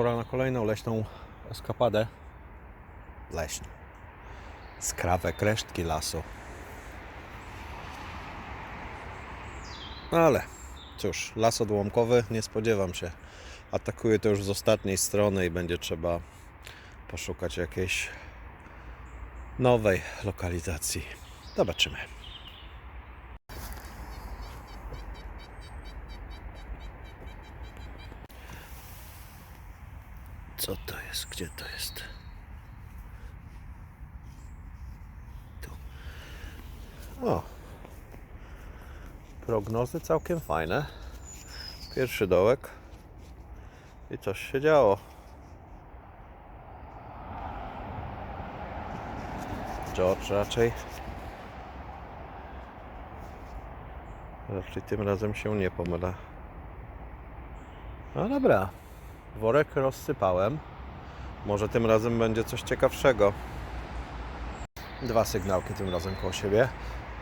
pora na kolejną leśną eskapadę. Leśną. Skrawek resztki lasu. No ale cóż, las odłamkowy, nie spodziewam się. Atakuje to już z ostatniej strony i będzie trzeba poszukać jakiejś nowej lokalizacji. Zobaczymy. Co to jest? Gdzie to jest? Tu. O. Prognozy całkiem fajne. Pierwszy dołek. I coś się działo. George raczej. Raczej tym razem się nie pomyla. No dobra. Worek rozsypałem. Może tym razem będzie coś ciekawszego. Dwa sygnałki tym razem koło siebie.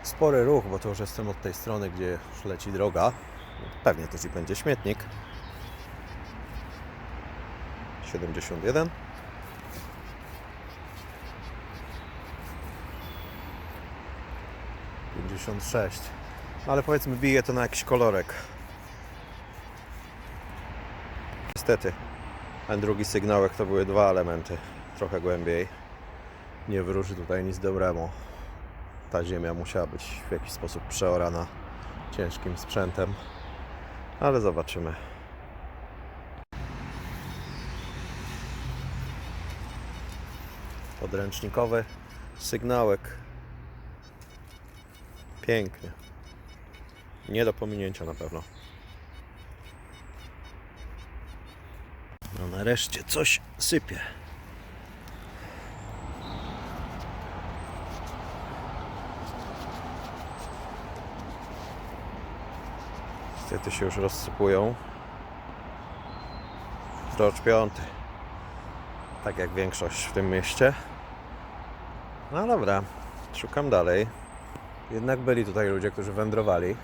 Spory ruch, bo to już jestem od tej strony, gdzie już leci droga. Pewnie też i będzie śmietnik. 71. Pięćdziesiąt sześć. No ale powiedzmy bije to na jakiś kolorek. Niestety. Ten drugi sygnałek to były dwa elementy. Trochę głębiej. Nie wróży tutaj nic dobremu. Ta ziemia musiała być w jakiś sposób przeorana ciężkim sprzętem. Ale zobaczymy. Podręcznikowy sygnałek. Pięknie. Nie do pominięcia na pewno. No nareszcie coś sypie. Niestety się już rozsypują. George piąty. Tak jak większość w tym mieście. No dobra, szukam dalej. Jednak byli tutaj ludzie, którzy wędrowali.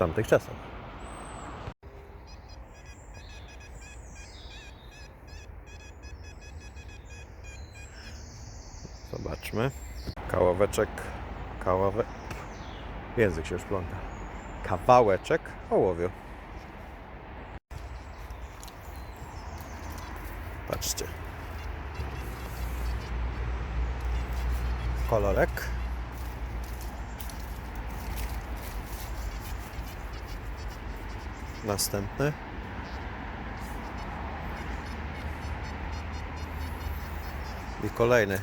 Tamtych czasach. Zobaczmy. Kaławeczek. Kaławe... Język się już pląta. Kawałeczek ołowiu. Patrzcie. Kolorek. Następny. I kolejny.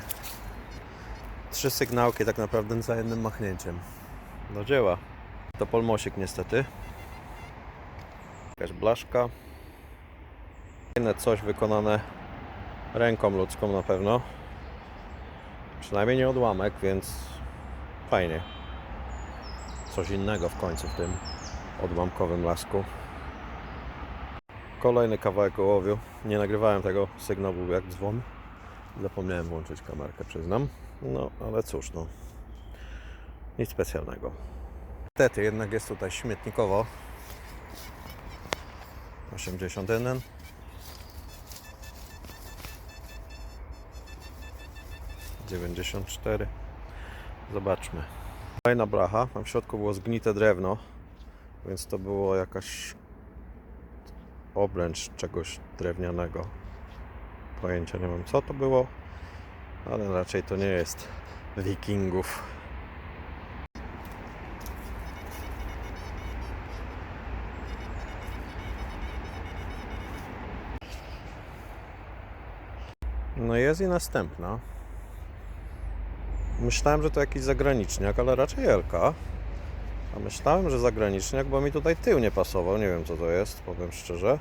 Trzy sygnałki tak naprawdę za jednym machnięciem. Do dzieła. To polmosik niestety. Jakaś blaszka. Fajne coś wykonane ręką ludzką na pewno. Przynajmniej nie odłamek, więc fajnie. Coś innego w końcu w tym odłamkowym lasku. Kolejny kawałek ołowiu. Nie nagrywałem tego, sygnał był jak dzwon. Zapomniałem włączyć kamerkę, przyznam. No, ale cóż, no. Nic specjalnego. Niestety, jednak jest tutaj śmietnikowo. 81. Dziewięćdziesiąt. Zobaczmy. Fajna blacha. Tam w środku było zgnite drewno, więc to było jakaś obręcz czegoś drewnianego. Pojęcia nie mam co to było, ale raczej to nie jest wikingów. No jest i następna. Myślałem, że to jakiś zagraniczniak, ale raczej Elka. A myślałem, że zagraniczniak, bo mi tutaj tył nie pasował. Nie wiem co to jest, powiem szczerze.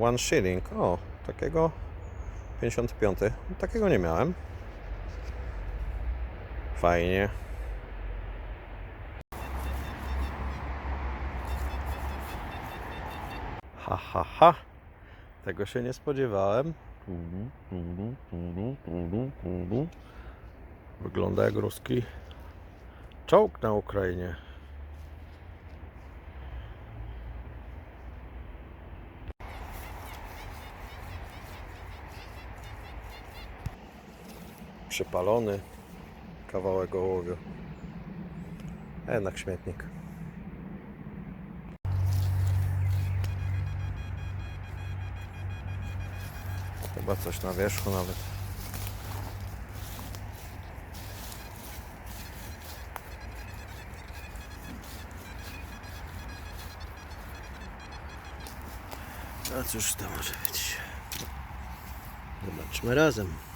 One shilling. O, takiego 55. Takiego nie miałem. Fajnie. Ha, ha, ha. Tego się nie spodziewałem. Wygląda jak ruski czołg na Ukrainie. Przypalony. Kawałek ołowiu. A jednak śmietnik. Chyba coś na wierzchu nawet. A cóż to może być? Zobaczmy razem.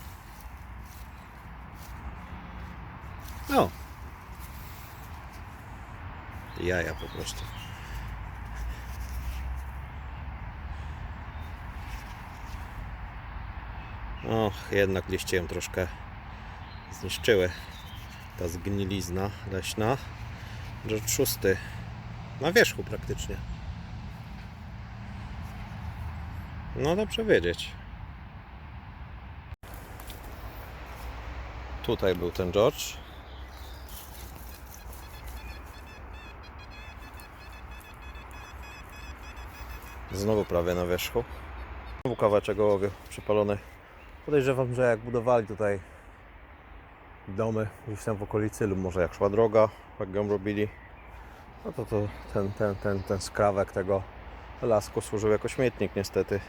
O! Jaja po prostu. Och, jednak liście ją troszkę zniszczyły. Ta zgnilizna leśna. Rzecz szósty. Na wierzchu praktycznie. No dobrze wiedzieć. Tutaj był ten George. Znowu prawie na wierzchu. Znowu kawałeczek ołowiu przypalony. Podejrzewam, że jak budowali tutaj domy gdzieś tam w okolicy lub może jak szła droga, jak ją robili, no to, to ten, ten, ten, ten skrawek tego lasku służył jako śmietnik niestety.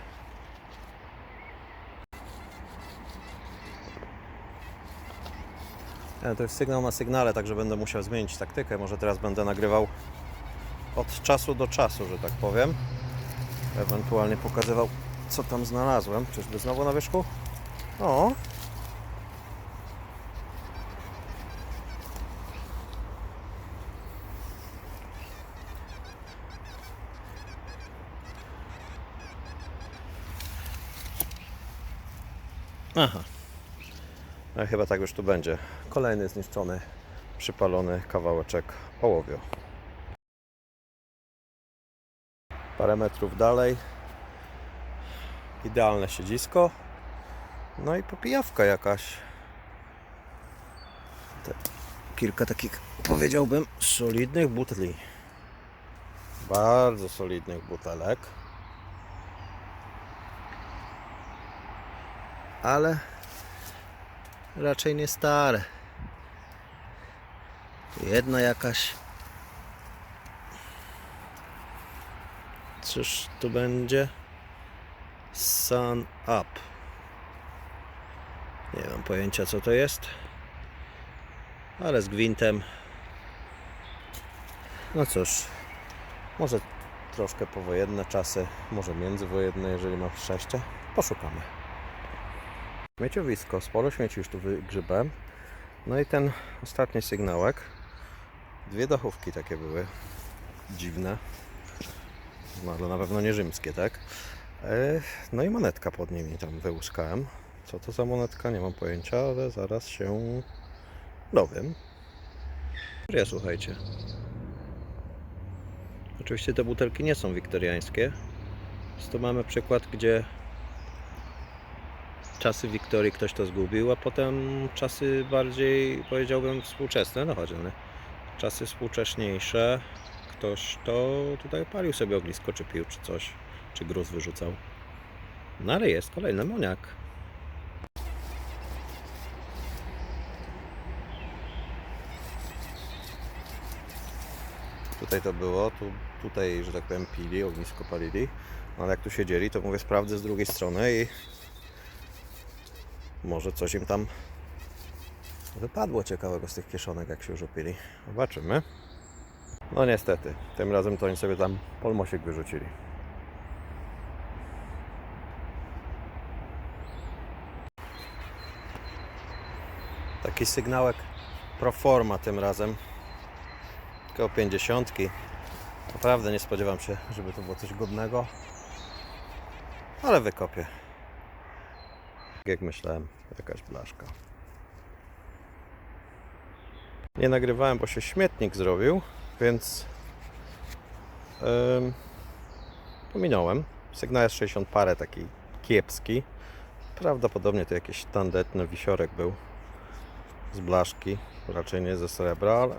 To jest sygnał na sygnale, także będę musiał zmienić taktykę. Może teraz będę nagrywał od czasu do czasu, że tak powiem. Ewentualnie pokazywał, co tam znalazłem. Czyżby znowu na wierzchu? O! Aha. No chyba tak już tu będzie. Kolejny zniszczony, przypalony kawałeczek ołowiu. Parę metrów dalej. Idealne siedzisko. No i popijawka jakaś. Te kilka takich, powiedziałbym, solidnych butli. Bardzo solidnych butelek. Ale raczej nie stare. Jedna jakaś. Cóż tu będzie? Sun Up. Nie mam pojęcia co to jest. Ale z gwintem. No cóż, może troszkę powojenne czasy, może międzywojenne, jeżeli mam szczęście. Poszukamy. Śmieciowisko, sporo śmieci już tu wygrzybałem. No i ten ostatni sygnałek. Dwie dachówki takie były. Dziwne. No ale na pewno nie rzymskie, tak? E, No i monetka pod nimi tam wyłuskałem. Co to za monetka? Nie mam pojęcia, ale zaraz się dowiem. Ja słuchajcie. Oczywiście te butelki nie są wiktoriańskie. Więc tu mamy przykład, gdzie czasy Wiktorii ktoś to zgubił, a potem czasy bardziej powiedziałbym współczesne, no chodź, no, czasy współcześniejsze ktoś to tutaj palił sobie ognisko, czy pił, czy coś, czy gruz wyrzucał. No ale jest kolejny moniak. Tutaj to było, tu, tutaj, że tak powiem, pili, ognisko palili. No ale jak tu siedzieli, to mówię, sprawdzę z drugiej strony i może coś im tam wypadło ciekawego z tych kieszonek, jak się już opili. Zobaczymy. No niestety, tym razem to oni sobie tam polmosik wyrzucili. Taki sygnałek pro forma tym razem. Tylko 50. Naprawdę nie spodziewam się, żeby to było coś godnego. Ale wykopię. Jak myślałem, jakaś blaszka. Nie nagrywałem, bo się śmietnik zrobił, więc ym, pominąłem. Sygnał jest 60 parę, taki kiepski. Prawdopodobnie to jakiś tandetny wisiorek był z blaszki, raczej nie ze srebra, ale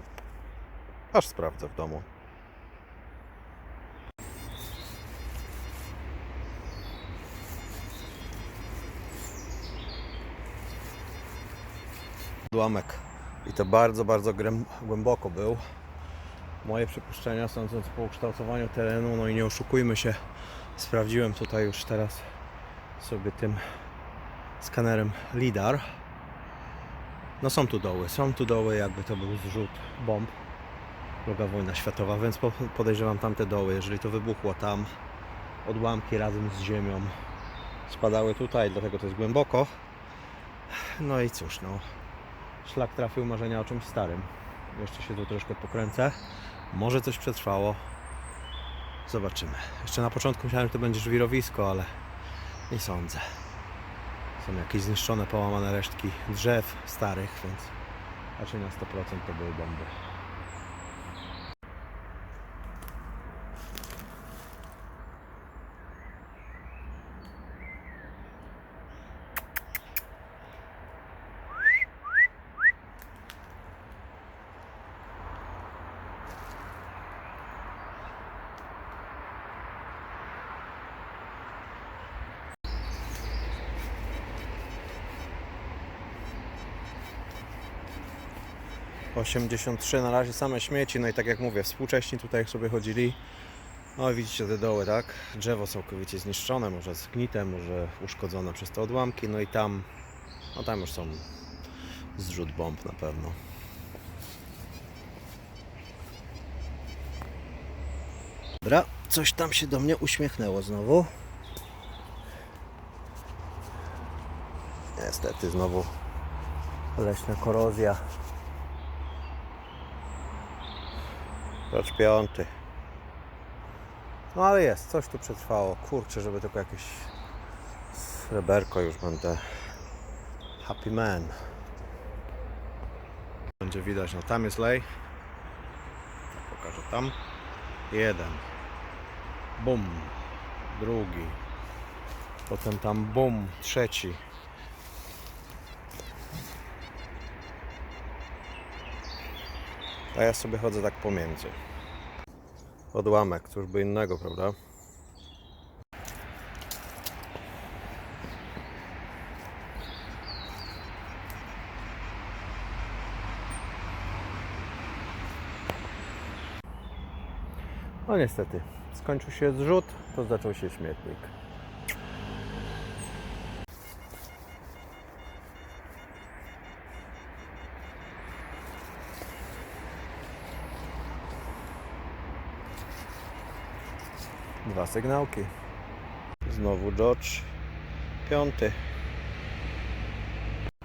aż sprawdzę w domu. Ułamek. I to bardzo, bardzo głęboko był. Moje przypuszczenia sądząc po ukształtowaniu terenu, no i nie oszukujmy się, sprawdziłem tutaj już teraz sobie tym skanerem LIDAR. No są tu doły, są tu doły, jakby to był zrzut bomb. Druga wojna światowa, więc po- podejrzewam tamte doły. Jeżeli to wybuchło tam, odłamki razem z ziemią spadały tutaj, dlatego to jest głęboko. No i cóż, no. Szlak trafił marzenia o czymś starym. Jeszcze się tu troszkę pokręcę. Może coś przetrwało. Zobaczymy. Jeszcze na początku myślałem, że to będzie żwirowisko, ale nie sądzę. Są jakieś zniszczone, połamane resztki drzew starych, więc raczej na 100% to były bomby. ...83 na razie same śmieci, no i tak jak mówię, współcześni tutaj sobie chodzili. No widzicie te doły, tak? Drzewo całkowicie zniszczone, może zgnite, może uszkodzone przez te odłamki, no i tam... No tam już są zrzut bomb na pewno. Dobra, coś tam się do mnie uśmiechnęło znowu. Niestety znowu leśna korozja. Rocz piąty. No ale jest, coś tu przetrwało. Kurczę, żeby tylko jakieś sreberko już będę. Happy man. Będzie widać, no tam jest lej. Pokażę tam. Jeden. Bum. Drugi. Potem tam bum. Trzeci. A ja sobie chodzę tak pomiędzy. Odłamek, cóż by innego, prawda? No niestety, skończył się zrzut, to zaczął się śmietnik. Dwa sygnałki. Znowu George. Piąty.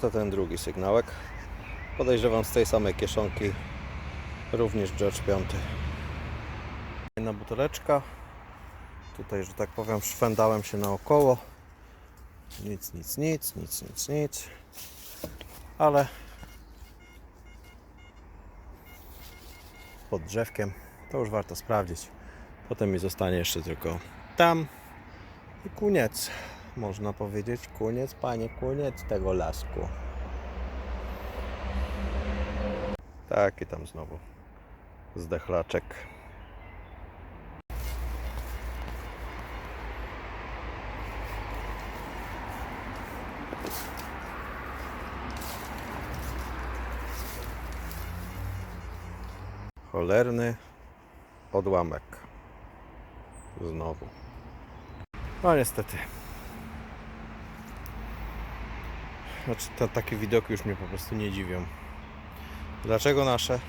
To ten drugi sygnałek. Podejrzewam z tej samej kieszonki. Również George piąty. Jedna buteleczka. Tutaj, że tak powiem, szwendałem się naokoło. Nic, nic, nic, nic, nic, nic. Ale pod drzewkiem to już warto sprawdzić. Potem mi zostanie jeszcze tylko tam i koniec. Można powiedzieć, koniec, panie, koniec tego lasku. Tak, i tam znowu zdechlaczek. Cholerny odłamek. Znowu. No niestety. Znaczy, te, takie widoki już mnie po prostu nie dziwią. Dlaczego nasze?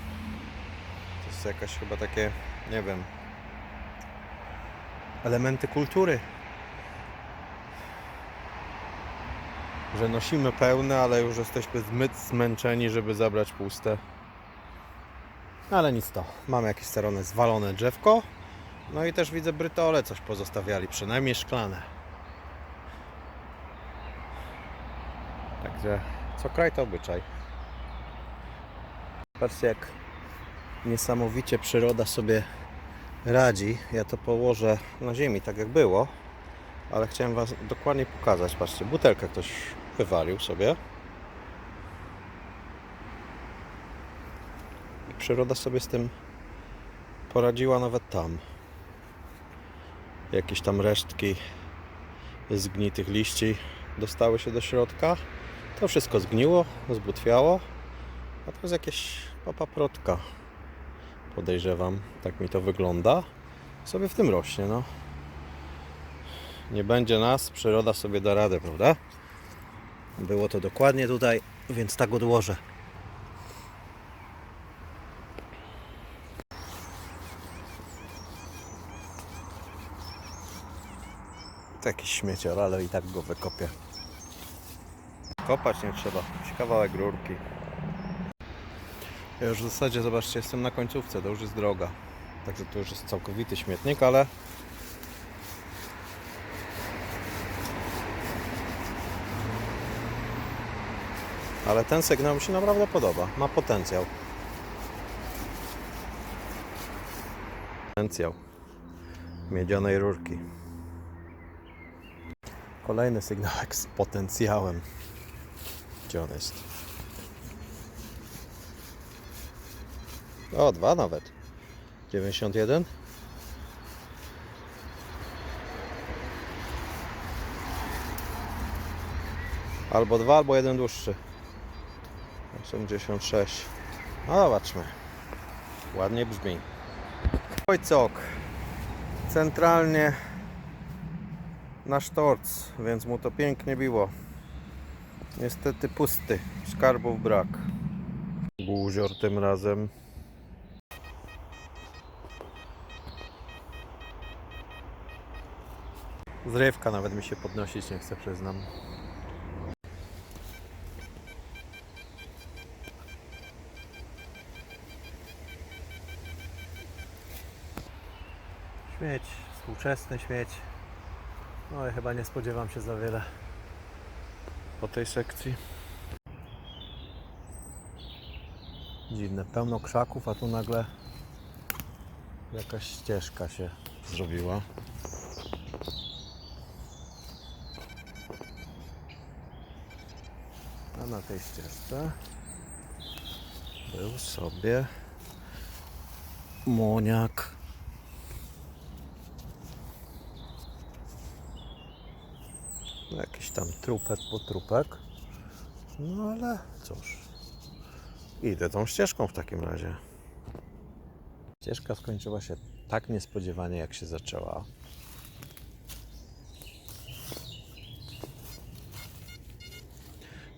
To jest jakaś chyba takie, nie wiem, elementy kultury. Że nosimy pełne, ale już jesteśmy zbyt zmęczeni, żeby zabrać puste. No ale nic to. Mamy jakieś starone zwalone drzewko. No i też widzę brytole coś pozostawiali, przynajmniej szklane. Także co kraj to obyczaj. Patrzcie jak niesamowicie przyroda sobie radzi. Ja to położę na ziemi tak jak było, ale chciałem Was dokładnie pokazać. Patrzcie, butelkę ktoś wywalił sobie. I przyroda sobie z tym poradziła nawet tam. Jakieś tam resztki zgnitych liści dostały się do środka. To wszystko zgniło, zbutwiało. A to jest jakieś papaprotka. Podejrzewam, tak mi to wygląda. Sobie w tym rośnie, no. Nie będzie nas, przyroda sobie da radę, prawda? Było to dokładnie tutaj, więc tak odłożę. To jakiś śmiecior, ale i tak go wykopię. Kopać nie trzeba. Kawałek rurki. Ja już w zasadzie, zobaczcie, jestem na końcówce, to już jest droga. Także to już jest całkowity śmietnik, ale Ale ten sygnał mi się naprawdę podoba. Ma potencjał. Potencjał miedzianej rurki. Kolejny sygnałek z potencjałem. Gdzie on jest? O, dwa nawet. 91. Albo dwa, albo jeden dłuższy. 86. No zobaczmy. Ładnie brzmi. Ojcok. Centralnie na sztorc, więc mu to pięknie biło. Niestety pusty. Skarbów brak. Buzior tym razem. Zrywka nawet mi się podnosić nie chce, przyznam. Śmieć, współczesny śmieć. No i chyba nie spodziewam się za wiele po tej sekcji. Dziwne, pełno krzaków, a tu nagle jakaś ścieżka się zrobiła. A na tej ścieżce był sobie moniak. Jakiś tam trupek po trupek. No ale cóż. Idę tą ścieżką w takim razie. Ścieżka skończyła się tak niespodziewanie, jak się zaczęła.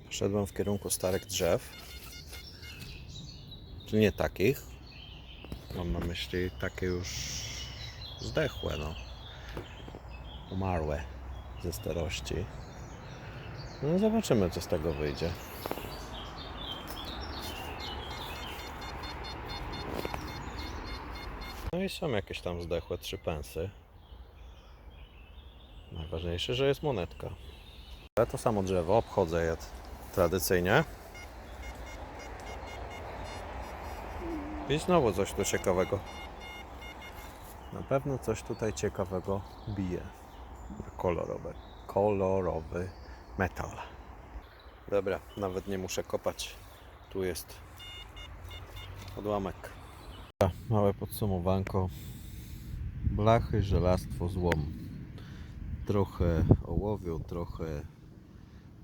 Poszedłem w kierunku starych drzew. Czy nie takich? Mam na myśli takie już zdechłe, no. Umarłe ze starości. No zobaczymy, co z tego wyjdzie. No i są jakieś tam zdechłe trzy pensy. Najważniejsze, że jest monetka. Ale to samo drzewo obchodzę je tradycyjnie. I znowu coś tu ciekawego. Na pewno coś tutaj ciekawego bije. Kolorowe. Kolorowy metal. Dobra, nawet nie muszę kopać. Tu jest odłamek. Małe podsumowanko. Blachy, żelastwo, złom. Trochę ołowiu, trochę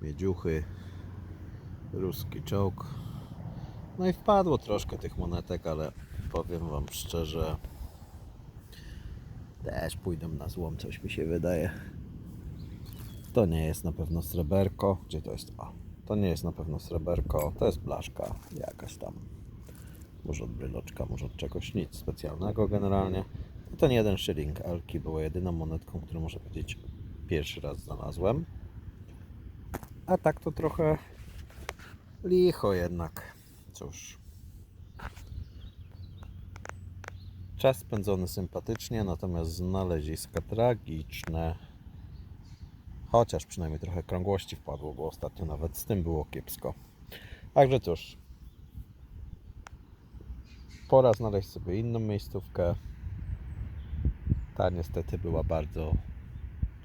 miedziuchy. Ruski czołg. No i wpadło troszkę tych monetek, ale powiem Wam szczerze, też pójdę na złom, coś mi się wydaje. To nie jest na pewno sreberko. Gdzie to jest? O, to nie jest na pewno sreberko, to jest blaszka jakaś tam. Może od bryloczka, może od czegoś, nic specjalnego generalnie. I ten jeden shilling Elki była jedyną monetką, którą można powiedzieć pierwszy raz znalazłem. A tak to trochę licho jednak. Cóż. Czas spędzony sympatycznie, natomiast znaleziska tragiczne. Chociaż przynajmniej trochę krągłości wpadło, bo ostatnio nawet z tym było kiepsko. Także cóż. Pora znaleźć sobie inną miejscówkę. Ta niestety była bardzo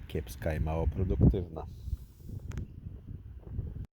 kiepska i mało produktywna.